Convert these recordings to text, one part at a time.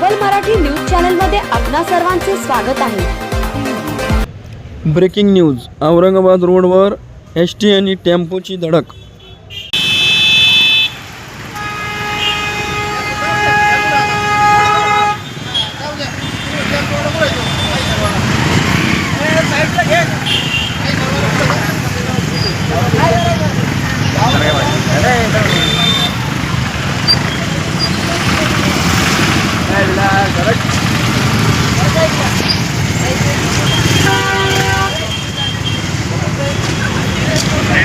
Global Marathi news चॅनलमध्ये आपणा सर्वांचे स्वागत आहे. ब्रेकिंग न्यूज औरंगाबाद रोडवर एस टी आणि टेम्पोची धडक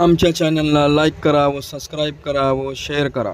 आमच्या चैनल लाइक करा व सबस्क्राईब करा व शेयर करा.